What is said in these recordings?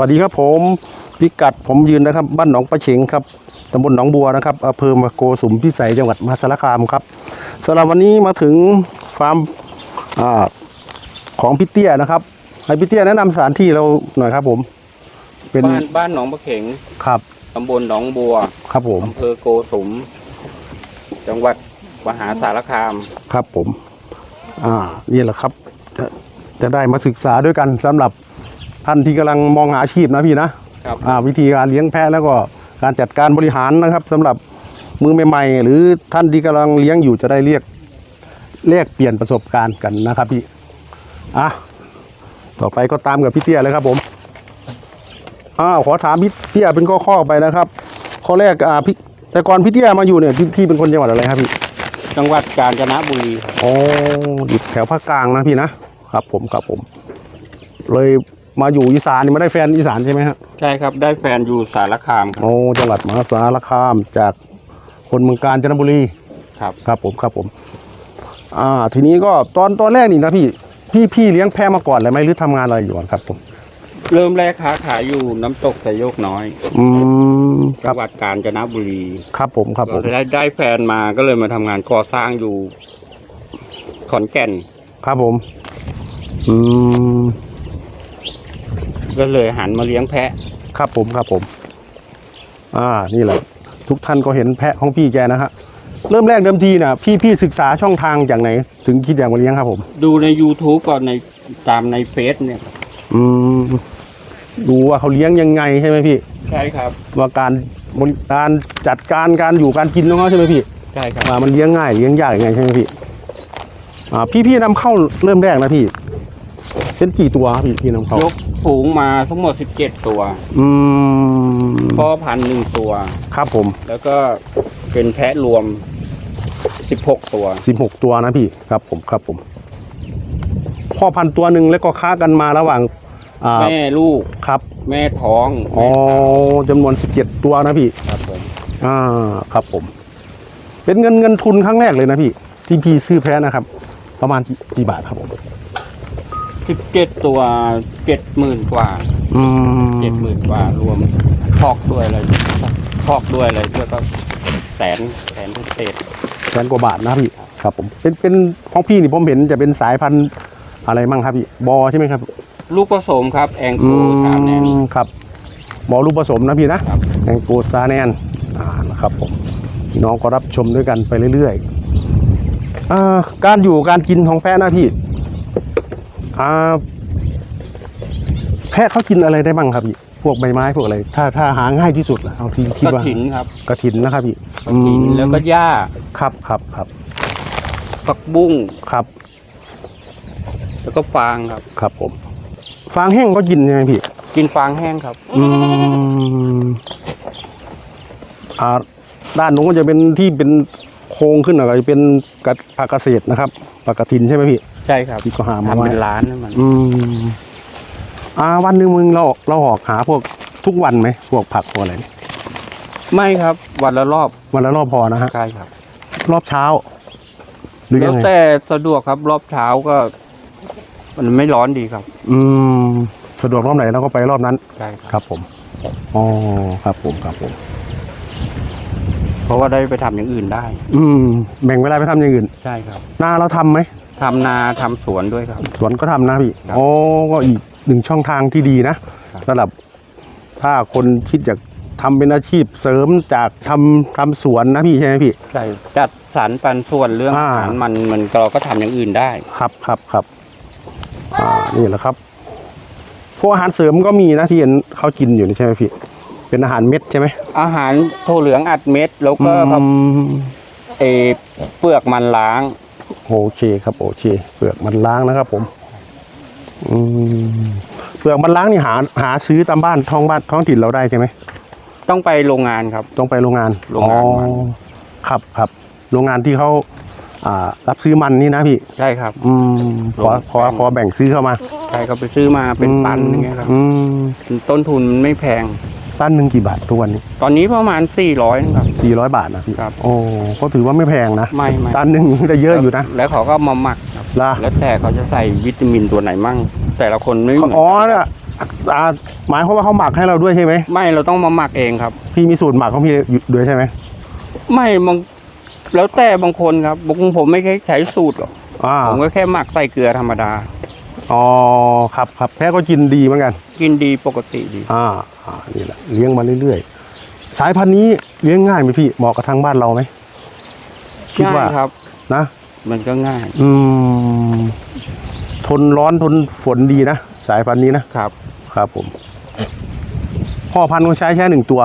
วัสดีครับผมพิกัดผมยืนนะครับ บ้านหนองประเฉงครับตำบลหนองบัวนะครับอำเภอมาโกสุมพิสัยจังหวัดมหาสารคามครับสำหรับวันนี้มาถึงฟาร์มอาของพี่เตี้ยนะครับให้พี่เตี้ยแนะนำสถานที่เราหน่อยครับผม เป็นบ้านบ้านหนองประเข็งครับตำบลหนองบัวครับผมอำเภอโกสุม จังหวัดมหาสารคามครับผม อ่านี่แหละครับ จะจะได้มาศึกษาด้วยกันสำหรับ ท่านที่กำลังมองหาอาชีพนะพี่นะครับอ่าวิธีการเลี้ยงแพะแล้วก็การจัดการบริหารนะครับสำหรับมือใหม่ๆหรือท่านที่กำลังเลี้ยงอยู่จะได้เรียกเรียกเปลี่ยนประสบการณ์กันนะครับพี่อะต่อไปก็ตามกับพี่เตี้ยเลยครับผมอ้าวขอถามพี่เตี้ยเป็นข้อๆไปนะครับ ข้อแรกอ่าพี่แต่ก่อนพี่เตี้ยมาอยู่เนี่ยพี่พี่เป็นคนจังหวัดอะไรครับพี่จังหวัดกาญจนบุรีครับโอ้อยู่แถวภาคกลางนะพี่นะครับผมครับผม เลย มาอยู่อีสานนี่มาได้แฟนอีสานใช่ไหมฮะใช่ครับได้แฟนอยู่สารคามครับโอ้จังหวัดมหาสารคามจากคนเมืองกาญจนบุรีครับครับผมครับผม อ่า ทีนี้ก็ตอนตอนแรกนี่นะพี่พี่พี่เลี้ยงแพะมาก่อนเลยไหมหรือทำงานอะไรอยู่ก่อนครับผมเริ่มแรกค้าขายอยู่น้ำตกสะโยกน้อยอืมคจัรับงหวัดกาญจนบุรี ครับผมครับผมได้ได้แฟนมาก็เลยมาทำงานก่อสร้างอยู่ ขอนแก่น ครับผม อืม ก็เลยหันมาเลี้ยงแพะ ครับผมครับผม อ่านี่แหละ ทุกท่านก็เห็นแพะของพี่แกนะฮะเริ่มแรกเดิมทีนะพี่พี่ศึกษาช่องทางจากไหน ถึงคิดอยากมาเลี้ยงครับผม ดูใน YouTube ก่อนในตามในเฟซเนี่ยครับอืมดูว่าเขาเลี้ยงยังไงใช่ไหมพี่ ใช่ครับ ว่าการบริการจัดการการอยู่การกินของเขาใช่ไหมพี่ใช่ครับว่ามันเลี้ยงง่ายเลี้ยงยากยังไงใช่ไหมพี่ อ่าพี่พี่นำเข้าเริ่มแรกนะพี่ เป็นกี่ตัวครับพี่พี่นำเข้ายกฝูงมาทั้งหมด 17 ตัวอืมพ่อพันธุ์หนึ่งตัว ครับผมแล้วก็เป็นแพะรวม 16 ตัว สิบหกตัวนะพี่ครับผมครับผมพ่อพันธุ์ตัวหนึ่งแล้วก็ค้ากันมาระหว่าง อ่าแม่ลูก ครับแม่ท้องอ๋อแม่สาวจำนวนสิบเจ็ดตัวนะพี่ ครับผม อ่าครับผม เป็นเงินเงินทุนครั้งแรกเลยนะพี่ ที่พี่ซื้อแพ้นะครับ ประมาณกี่กี่บาทครับผม 17ตัว70,000กว่าอืม70,000กว่ารวมพอกด้วยอะไรพอกด้วยอะไรด้วยก็แสนแสนเศษแสนกว่าบาทนะพี่ครับผมเป็นเป็นของพี่นี่ผมเห็นจะเป็นสายพันธุ์อะไรมั่งครับพี่บอใช่ไหมครับ ลูกผสมครับ แองโกอืสามแนนมครับบอลูกผสมนะพี่นะครับแองโกซาแนนอ่านะครับผมพี่น้องก็รับชมด้วยกันไปเรื่อยๆอ่าการอยู่การกินของแพะนะพี่ อ่าแพะเขากินอะไรได้บ้างครับพี่พวกใบไม้พวกอะไร ถ้าถ้าหาง่ายที่สุดล่ะเอาที่คิดกระว่าถินครับกระถินนะครับพี่กระถินอืมแล้วก็หญ้าครับครับครับผักบุ้งครับแล้วก็ฟางครับ ครับผม ฟางแห้งก็กินใช่ไหมพี่ กินฟางแห้งครับ อืมอ่าด้านนู้นก็จะเป็นที่เป็นโค้งขึ้นหน่อยก็จะเป็นกระผักเกษตรนะครับผักกระถินใช่ไหมพี่ใช่ครับที่ก็หามาทำไว้เป็นร้านนั่นมันอืมอ่าวันหนึ่งมึงเราเราออกหาพวกทุกวันไหมพวกผักพวกอะไรไม่ครับ วันละรอบวันละรอบพอนะฮะใช่ครับรอบเช้า หรือแล้ยัวงไงแต่สะดวกครับรอบเช้าก็ มันไม่ร้อนดีครับอืมสะดวกรอบไหนเราก็ไปรอบนั้น ใช่ครับครับผมอ๋อครับผมครับผม เพราะว่าได้ไปทำอย่างอื่นได้ อืมแบ่งเวลาไปทำอย่างอื่น ใช่ครับ นาเราทำไหม ทำนาทำสวนด้วยครับ สวนก็ทำนะพี่ครับอ๋อก็อีกหนึ่งช่องทางที่ดีนะครับ สำหรับถ้าคนคิดอยากทำเป็นอาชีพเสริมจากทำทำสวนนะพี่ใช่ไหมพี่ ใช่จัดสรรปันส่วนเรื่องอ่าอาหารมันมันเราก็ทำอย่างอื่นได้ ครับครับครับอ่านี่แหละครับ พวกอาหารเสริมก็มีนะที่เห็นเขากินอยู่นี่ใช่ไหมพี่ เป็นอาหารเม็ดใช่ไหมอาหารโทเหลืองอัดเม็ด แล้วก็อืมเออเปลือกมันล้าง โอเคครับ โอเค เปลือกมันล้างนะครับ ผมอืมเปลือกมันล้างนี่หาหาซื้อตามบ้านท้องบ้านท้องถิ่นเราได้ใช่ไหมต้องไปโรงงานครับ ต้องไปโรงงานโรงงานมัน อ๋อครับครับโรงงานที่เขาอ่า รับซื้อมันนี่นะพี่ ใช่ครับ อืมขอขอขอแบ่งซื้อเข้ามาใช่ก็ไปซื้อมาเป็นปันอย่างเงี้ยครับอืม ต้นทุนมันไม่แพง ตันหนึ่งกี่บาททุกวันนี้ตอนนี้ประมาณ 400นะครับ สี่ร้อยบาทนะพี่ครับโอ้ก็ถือว่าไม่แพงนะไม่ไม่ ตันหนึ่งได้เยอะอยู่นะแล้วเขาก็มาหมักครับล่ะแล้วแต่เขาจะใส่วิตามินตัวไหนมั่ง แต่ละคนไม่เหมือนอ๋อกัเนี่ยอ่าหมายความว่าเขาหมักให้เราด้วยใช่ไหมไม่เราต้องมาหมักเองครับ พี่มีสูตรหมักของพี่อยู่ด้วยใช่ไหมไม่บางแล้วแต่บางคนครับบางผมไม่ใช้ใช้สูตรหรอกอ่าผมก็แค่หมักใส่เกลือธรรมดา อ๋อครับครับแพ้ก็กินดีเหมือนกัน กินดีปกติดี อ่าอ่านี่แหละเลี้ยงมาเรื่อยๆ สายพันธุ์นี้เลี้ยงง่ายไหมพี่เหมาะกับทางบ้านเราไหมคิดว่าง่ายครับ นะ มันก็ง่าย อืม ทนร้อนทนฝนดีนะ สายพันธุ์นี้นะครับ ครับผม พ่อพันธุ์ก็ใช้แค่หนึ่งตัว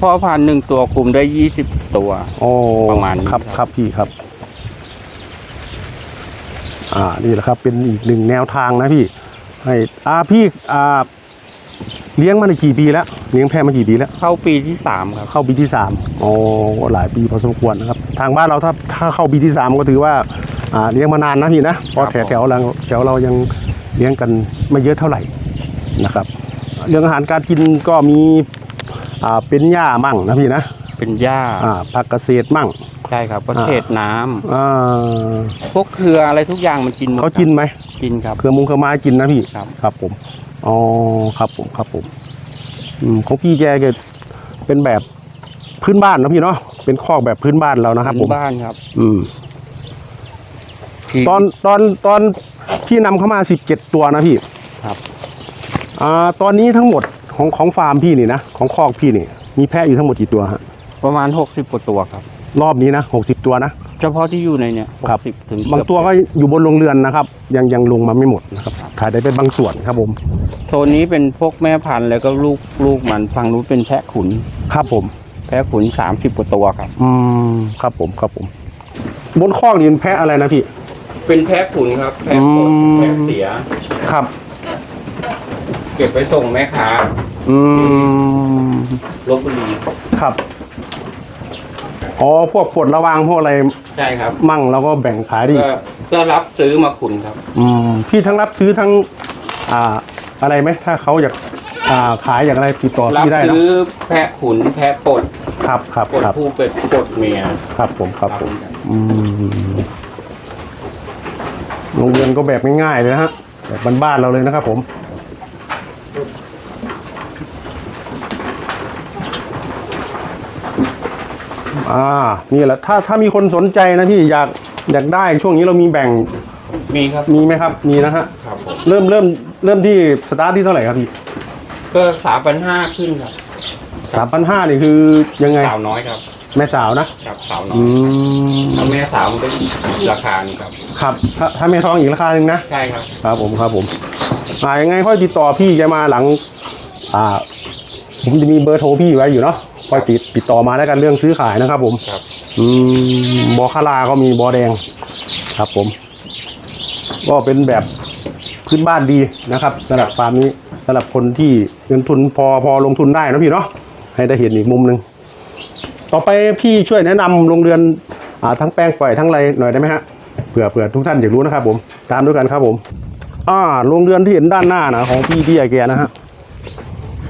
พ่อพันธุ์หนึ่งตัวคุมได้ยี่สิบตัว โอ้ประมาณนี้ครับครับครับพี่ครับ อ่านี่แหละครับเป็นอีกหนึ่งแนวทางนะพี่ให้อ่าพี่อ่าเลี้ยงมาในกี่ปีแล้วเลี้ยงแพะมากี่ปีแล้ว เข้าปีที่สามครับ เข้าปีที่สามโอ้หลายปีพอสมควรนะครับ ทางบ้านเราถ้าถ้าเข้าปีที่สามก็ถือว่าอ่าเลี้ยงมานานนะพี่นะเพราะคแถรัวบผมแถวเราแถวเรายังเลี้ยงกันไม่เยอะเท่าไหร่นะครับ เรื่องอาหารการกินก็มีอ่าเป็นหญ้ามั่งนะพี่นะเป็นหญ้าอ่าผักเกษตรมั่ง ใช่ครับประเทศน้ำอ่าพวกเครืออะไรทุกอย่างมันกินหมดเขากินไหมกินครับ เครือมุงเครือไม้กินนะพี่ ครับ ครับผมอ๋อครับผมครับผมอืมของพี่แกก็เป็นแบบพื้นบ้านนะพี่เนาะเป็นคอกแบบพื้นบ้านเรานะครับ ผมบ้านครับอืม ที่ตอนตอนตอนพี่นำเข้ามาสิบเจ็ดตัวนะพี่ ครับ อ่า ตอนนี้ทั้งหมดของของฟาร์มพี่นี่นะของคอกพี่นี่ มีแพะอยู่ทั้งหมดกี่ตัวฮะประมาณหกสิบกว่าตัวครับ รอบนี้นะหกสิบตัวนะ เฉพาะที่อยู่ในเนี่ยครับ สิบถึงบางตัวก็อยู่บนโรงเรือนนะครับ ยังยังลงมาไม่หมดนะครับถ่ายได้เป็นบางส่วนครับผม โซนนี้เป็นพวกแม่พันธุ์แล้วก็ลูกลูกมันฝั่งนู้นเป็นแพะขุน ครับผม แพะขุนสามสิบกว่าตัวครับ อืมครับผมครับผม บนคอกนี่เป็นแพะอะไรนะพี่ เป็นแพะขุนครับ แพะปดอืม แพะเสีย ครับ เก็บไปส่งแม่ค้าอืมลบบุรีครับ อ๋อพวกปลดระวางพวกอะไรใช่ครับมั่งแล้วก็แบ่งขายดิก็ก็รับซื้อมาขุนครับ อืมพี่ทั้งรับซื้อทั้ง อ่า อะไรไหมถ้าเขาอยากอ่าขายอยากอะไรติดต่อรับพี่ได้นะซื้อแพะขุนแพะปดครับครับปดครับผู้เป็ดปดเมียครับผมครับผมครับอืมโรงเรียนก็แบบง่ายๆเลยนะฮะแบบบ้านๆเราเลยนะครับผม อ่า นี่แหละ ถ้าถ้ามีคนสนใจนะพี่อยากอยากได้ช่วงนี้เรามีแบ่ง มีครับ มีไหมครับ มีนะฮะ ครับผมเริ่มเริ่มเริ่มที่สตาร์ทที่เท่าไหร่ครับพี่ก็สามพันห้าขึ้นครับสามพันห้านี่คือยังไง สาวน้อยครับ แม่สาวนะกับสาวน้ออืยม ถ้าแม่สาวมันก็อีกราคาหนึงครับ ครับถ้าถ้าแม่ท้องอีกราคาหนึ่งนะ ใช่ครับ ครับผมครับผมอ่ายังไงค่อยติดต่อพี่แกมาหลัง อ่า ผมจะมีเบอร์โทรพี่ไว้อยู่เนาะ ค่อยติดติดต่อมาแล้วกันเรื่องซื้อขายนะครับ ผมครับอืมบอคาราก็มีบอแดงครับ ผม ก็เป็นแบบพื้นบ้านดีนะครับสำหรับฟาร์มนี้สำหรับคนที่เงินทุนพอพอลงทุนได้นะพี่เนาะให้ได้เห็นอีกมุมหนึ่งต่อไปพี่ช่วยแนะนำโรงเรือนอ่าทั้งแป้งปล่อยทั้งอะไรหน่อยได้ไหมฮะเผื่อเผื่อทุกท่านอยากรู้นะครับผมตามด้วยกันครับผม อ่าโรงเรือนที่เห็นด้านหน้านะของพี่ที่ไอแกนะฮะ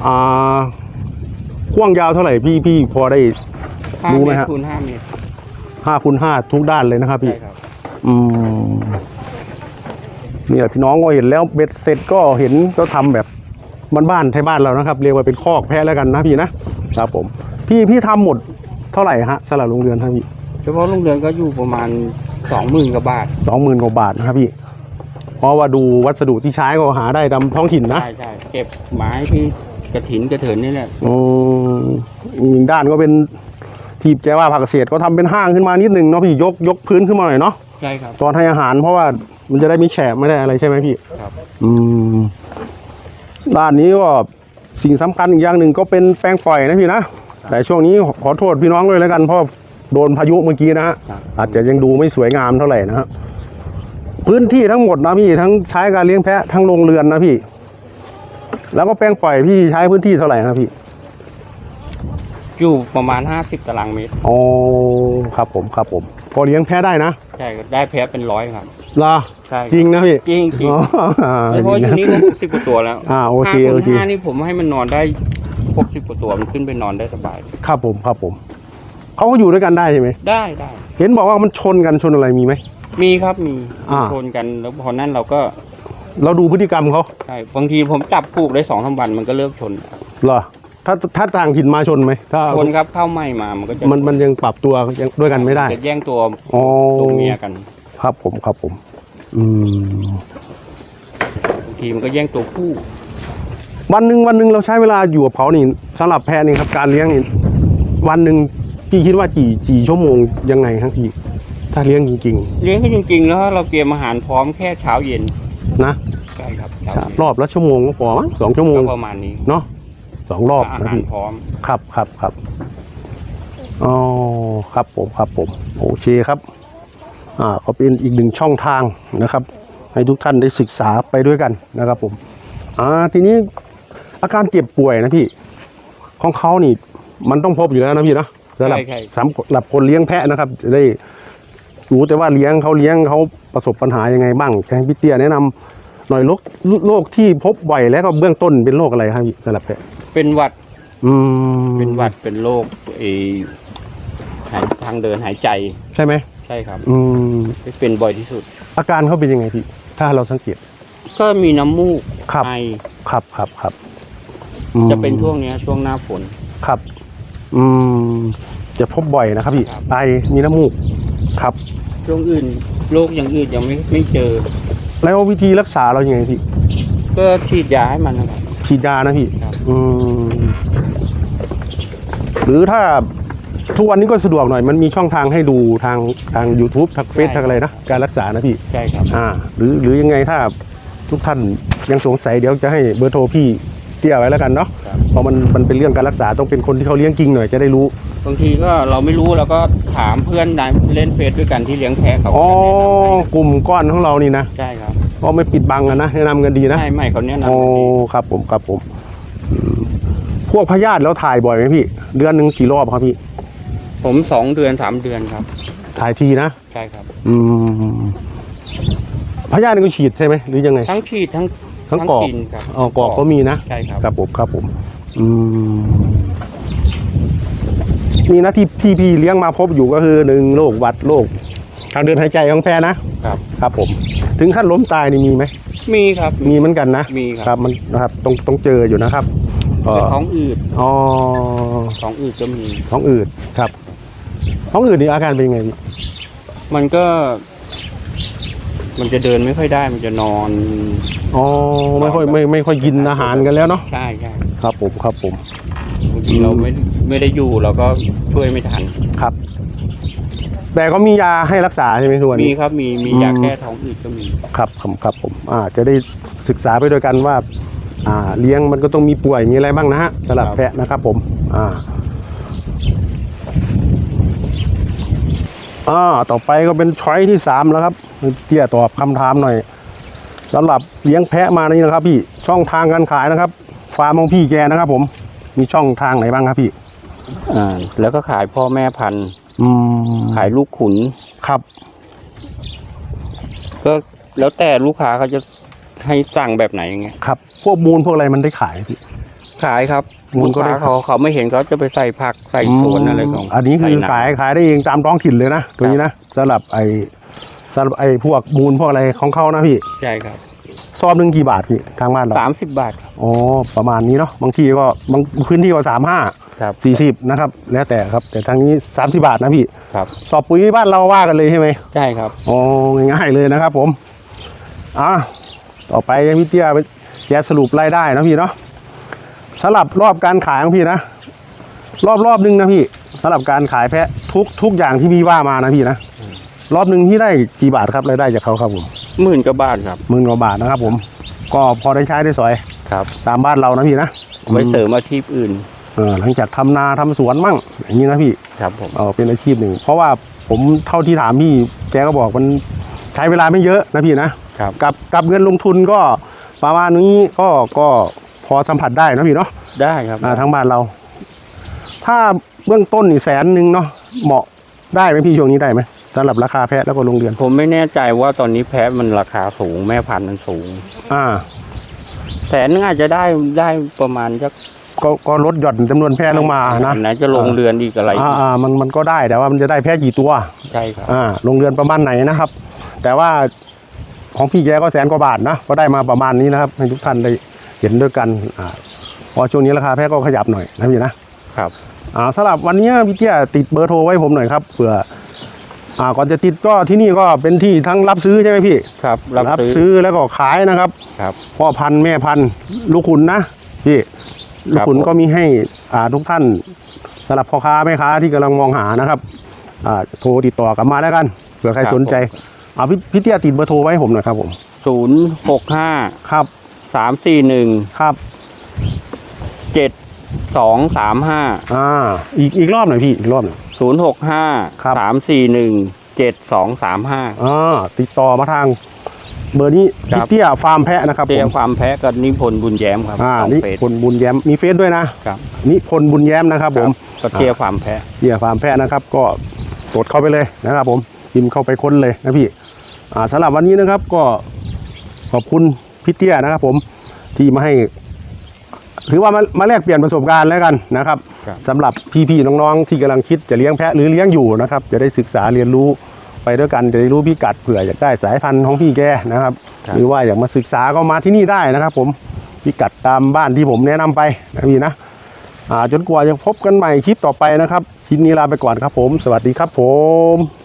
อ่า กว้างยาวเท่าไหร่พี่พี่พอได้ ห้ารู้เมไหมตรฮะ คูณห้าเมตรห้าคูณห้าทุกด้านเลยนะครับพี่ ใช่ครับ อืมนี่แหละพี่น้องก็เห็นแล้วเบ็ดเสร็จก็เห็นก็ทำแบบบ้านๆไทยบ้านเรานะครับ เรียกว่าเป็นคอกแพะแล้วกันนะพี่นะครับผม พี่พี่ทำหมดเท่าไหร่ฮะสำหรับโรงเรือนครับพี่เฉพาะโรงเรือนก็อยู่ประมาณสองหมื่นกว่าบาทสองหมื่นกว่าบาทนะครับพี่ เพราะว่าดูวัสดุที่ใช้ก็หาได้ตามท้องถิ่นนะ ใช่ใช่เก็บไม้ที่ กระถินกระเถินนี่แหละอืมอีกด้านก็เป็นทีบแจว่าผักเกษตรก็ทำเป็นห้างขึ้นมานิดนึงเนาะพี่ยกยกพื้นขึ้นมาหน่อยเนาะใช่ครับตอนให้อาหารเพราะว่ามันจะได้ไม่แฉะไม่ได้อะไรใช่ไหมพี่ครับอืมด้านนี้ก็สิ่งสำคัญอีกอย่างหนึ่งก็เป็นแป้งปล่อยนะพี่นะแต่ช่วงนี้ขอโทษพี่น้องด้วยแล้วกันเพราะโดนพายุเมื่อกี้นะฮะครับอาจจะยังดูไม่สวยงามเท่าไหร่นะฮะพื้นที่ทั้งหมดนะพี่ทั้งใช้การเลี้ยงแพะทั้งโรงเรือนนะพี่ แล้วก็แป้งปล่อยพี่ใช้พื้นที่เท่าไหร่ครับพี่ อยู่ประมาณห้าสิบตารางเมตร อ๋อ ครับผมครับผม พอเลี้ยงแพะได้นะใช่ก็ได้แพะเป็นร้อยครับเหรอใช่จริงนะพี่จริงจริงอ๋อเพราะจอริงยู่นะนี่ก็หกสิบกว่าตัวแล้วอ่าโอเคห้าโอคูณเค ห้านี่ผมให้มันนอนได้หกสิบกว่าตัวมันขึ้นไปนอนได้สบาย ครับผมครับผม เขาก็อยู่ด้วยกันได้ใช่ไหม ได้ได้ เห็นบอกว่ามันชนกันชนอะไรมีไหม มีครับมีอ่า ชนกันแล้วพอนั้นเราก็ เราดูพฤติกรรมเขาใช่บางทีผมจับผูกได้สองสามวันมันก็เริ่มชนครับเหรอถ้าถ้าต่างถิ่นมาชนไหมถ้าชนครับเข้าไหม้มามันก็จะมันมันยังปรับตัวยังด้วยกันไม่ได้จะแย่งตัวอ๋อตัวเมียกัน ครับผมครับผม อืมบางทีมันก็แย่งตัวผู้วันหนึ่งวันหนึ่งเราใช้เวลาอยู่กับเขานี่สำหรับแพะนี่ครับการเลี้ยงนี่วันหนึ่งพี่คิดว่ากี่กี่ชั่วโมงยังไงครับพี่ถ้าเลี้ยงจริงเลี้ยงก็จริงๆแล้วเราเตรียมอาหารพร้อมแค่เช้าเย็นๆ นะใช่ครับเช้าเย็นรอบละชั่วโมงก็พอมั้งสองชั่วโมงก็ประมาณนี้เนาะสองรอบอานะหารพี่พร้อม ครับครับครับอ๋อครับผมครับผมโอเคครับ อ่าก็เป็นอีกหนึ่งช่องทางนะครับ ให้ทุกท่านได้ศึกษาไปด้วยกันนะครับผม อ่าทีนี้อาการเจ็บป่วยนะพี่ ของเขานี่ มันต้องพบอยู่แล้วนะพี่เนาะสำหรับใช่ใช่ สำหรับคนเลี้ยงแพะนะครับจะได้ รู้แต่ว่าเลี้ยงเขาเลี้ยงเขาประสบปัญหายังไงบ้างให้พี่เตี้ยแนะนำหน่อยโรคโรคที่พบบ่อยแล้วก็เบื้องต้นเป็นโรคอะไรครับพี่สำหรับแพะเป็นหวัด อืมเป็นหวัดเป็นโรคเออหายทางเดินหายใจใช่ไหมใช่ครับ อืมเป็นบ่อยที่สุด อาการเขาเป็นยังไงพี่ถ้าเราสังเกต ก็มีน้ำมูกครับไอครับครับครับอืมจะเป็นช่วงเนี้ยช่วงหน้าฝนครับ อืมจะพบบ่อยนะครับพี่ครับไอมีน้ำมูก ครับช่วงอื่นโรคอย่างอื่นยังไม่ไม่เจอ แล้ววิธีรักษาเรายังไงพี่ก็ฉีดยาให้มันนะครับ ฉีดยานะพี่ครับ อืมหรือถ้าทุกวันนี้ก็สะดวกหน่อย มันมีช่องทางให้ดูทางทาง YouTube ทางเฟซทางอะไรนะการรักษานะพี่ ใช่ครับ อ่า หรือหรือยังไงถ้าทุกท่านยังสงสัยเดี๋ยวจะให้เบอร์โทรพี่ เตี้ยไว้แล้วกันเนาะครับ เพราะมันมันเป็นเรื่องการรักษาต้องเป็นคนที่เขาเลี้ยงจริงหน่อยจะได้รู้บางทีก็เราไม่รู้เราก็ถามเพื่อนในเล่นเฟซด้วยกันที่เลี้ยงแพะเขาอ๋อก็จะแนะนำให้กลุ่มก้อนของเรานี่นะใช่ครับก็ไม่ปิดบังกันนะแนะนำกันดีนะใช่ไม่เขาแนะนำโอ้ให้ครับผมครับผมอืมพวกพยาธิแล้วถ่ายบ่อยไหมพี่ เดือนหนึ่งกี่รอบครับพี่ผมสองเดือนสามเดือนครับ ถ่ายทีนะ ใช่ครับ อืมพยาธินี่ก็ฉีดใช่ไหมหรือยังไง ทั้งฉีดทั้ง ทั้งกรอกกินครับอ๋อกรอกก็มีนะ ใช่ครับครับผมครับผม อืมมีนะที่ที่พี่เลี้ยงมาพบอยู่ก็คือหนึ่งโรคหวัดโรคทางเดินหายใจของแพะนะครับ ครับ ผม ถึงขั้นล้มตายนี่มีไหมมีครับ มีเหมือนกันนะมีครับ ครับมันนะครับต้องต้องเจออยู่นะครับเอ่แต่อท้องอืดอ๋อท้องอืดก็มีท้องอืดครับท้องอืดนี่อาการเป็นยังไงพี่มันก็ มันจะเดินไม่ค่อยได้มันจะนอน อ๋อไม่ค่อยไม่ไม่ค่อยกินอาหารกันแล้วเนาะใช่ใช่ครับผมครับผมบางทีเราไม่ไม่ได้อยู่เราก็ช่วยไม่ทันครับ แต่ก็มียาให้รักษาใช่ไหมทุกวันมีนี้ ครับมีมีอืมยาแก้ท้องอืดก็มี ครับครับครับผมอ่าจะได้ศึกษาไปด้วยกันว่า อ่า เลี้ยงมันก็ต้องมีป่วยมีอะไรบ้างนะฮะสำหรับแพะนะครับผม อ่า อ่าต่อไปก็เป็นช้อยที่สามแล้วครับเตี้ยตอบคำถามหน่อยสำหรับเลี้ยงแพะมานี่นะครับ พี่ช่องทางการขายนะครับฟาร์มของพี่แกนะครับ ผม มีช่องทางไหนบ้างครับพี่อ่าแล้วก็ขายพ่อแม่พันธุ์อืมขายลูกขุนครับ ก็แล้วแต่ลูกค้าเขาจะให้สั่งแบบไหนอย่างเงี้ยครับ พวกมูลพวกอะไรมันได้ขายพี่ ขายครับมูลูลกก็ได้ค้าเขาเขาไม่เห็นเขาจะไปใส่ผักใส่สวนอะไรของอันนี้คือใส่ำขายขายได้เองตามท้องถิ่นเลยนะตัวนี้นะสำหรับไอ้สำหรับไอ้พวกมูลพวกอะไรของเขานะพี่ใช่ครับซอบหนึ่งกี่บาทพี่ทางบ้านเราสามสิบบาทครับอ๋อประมาณนี้เนาะบางทีก็บางพื้นที่ก็สามห้าครับสี่สิบนะครับ แล้วแต่ครับ แต่ทางนี้สามสิบาทนะพี่ครับสอบปุ๋ยบ้านเราว่ากันเลยใช่ไหมใช่ครับอ๋อง่ายๆเลยนะครับ ผมอะต่อไปพี่เตี้ยไปแกสรุปรายได้นะพี่เนาะ สำหรับรอบการขายของพี่นะ รอบรอบหนึงนะพี่สำหรับการขายแพะทุกทุกอย่างที่พี่ว่ามานะพี่นะอืมรอบหนึ่งพี่ได้กี่บาทครับรายได้จากเขาครับผมหมื่นกว่าบาทครับหมื่นกว่าบาทนะครับ ผม ก็พอได้ใช้ได้สอยครับ ตามบ้านเรานะพี่นะไว้เสริมอาชีพอื่นเออหลังจากทำนาทำสวนมั่งอย่างนี้นะพี่ครับผมเออเป็นอาชีพหนึ่ง เพราะว่าผมเท่าที่ถามพี่แกก็บอกมันใช้เวลาไม่เยอะนะพี่นะครับกับกับเงินลงทุนก็ประมาณนี้ก็ก็พ อสัมผัสได้นะพี่เนาะได้ครับอ่าทั้งบ้านเรา ถ้าเบื้องต้นนี่แสนหนึ่งเนาะเหมาะได้ไหมพี่ช่วงนี้ได้ไหมสำหรับราคาแพะแล้วก็โรงเรือนผมไม่แน่ใจว่าตอนนี้แพะมันราคาสูงแม่พันธุ์มันสูง อ่าแสนนึงอาจจะได้ได้ประมาณสักก็ก็ลดหย่อนจำนวนแพะลงมานะไหนจะลงเรือนอีกอะไรอ่าอีกอ่ามันมันก็ได้แต่ว่ามันจะได้แพะกี่ตัวใช่ครับอ่าโรงเรือนประมาณไหนนะครับ แต่ว่าของพี่แกก็แสนกว่าบาทนะก็ได้มาประมาณนี้นะครับ ให้ทุกท่านได้ เห็นด้วยกันอ่าเพอช่วงนี้ราคาแพะก็ขยับหน่อยนะพี่นะครับอ่าสำหรับวันนี้พี่เตี้ยติดเบอร์โทรไว้ผมหน่อยครับเผื่ออ่าก่อนจะติดก็ที่นี่ก็เป็นที่ทั้งรับซื้อใช่ไหมพี่ครับ รับซื้อซื้อแล้วก็ขายนะครับครับพ่อพันธุ์แม่พันธุ์ลูกขุนนะพี่ลูกขุนผมก็มีให้อ่าทุกท่านสำหรับพ่อค้าแม่ค้าที่กำลังมองหานะครับอ่าโทรติดต่อกลับมาแล้วกันเผื่อใครสนใจอ่าพี่พี่เตี้ยติดเบอร์โทรไว้ให้ผมหน่อยครับผมศูนย์หกห้าครับ สามสี่หนึ่งครับเจ็ดสองสามห้าอ่าอีกอีกรอบหน่อยพี่อีกรอบหน่อย ศูนย์หกห้าครับ สามสี่หนึ่งเจ็ดสองสามห้า อ่าติดต่อมาทาง เบอร์นี้ครัพี่บ เตี้ยฟาร์มแพะนะครับเตรียผมมความแพ้กับนิพนธ์บุญแย้มครับอ่าสองนี่เฟสพลบุญแย้มมีเฟซด้วยนะครับนี่พลบุญแย้มนะครับ ผมก็เตรียความแพ้ เตี้ยฟาร์มแพะนะครับ ก็กดเข้าไปเลยนะครับ ผมพิมพ์เข้าไปค้นเลยนะพี่ อ่าสำหรับวันนี้นะครับก็ขอบคุณ พี่เตี้ยนะครับผมที่มาให้ถือว่ามามาแลกเปลี่ยนประสบการณ์แล้วกันนะครับ ครับสำหรับพี่ๆน้องๆที่กำลังคิดจะเลี้ยงแพะหรือเลี้ยงอยู่นะครับ จะได้ศึกษาเรียนรู้ไปด้วยกันจะได้รู้พิกัดเผื่ออยากได้สายพันธุ์ของพี่แกนะครับ ครับ หรือว่าอยากมาศึกษาก็มาที่นี่ได้นะครับ ผมพิกัดตามบ้านที่ผมแนะนำไปนะพี่นะอ่าจนกว่าจะพบกันใหม่คลิปต่อไปนะครับชิ้นนี้ลาไปก่อนครับผม สวัสดีครับผม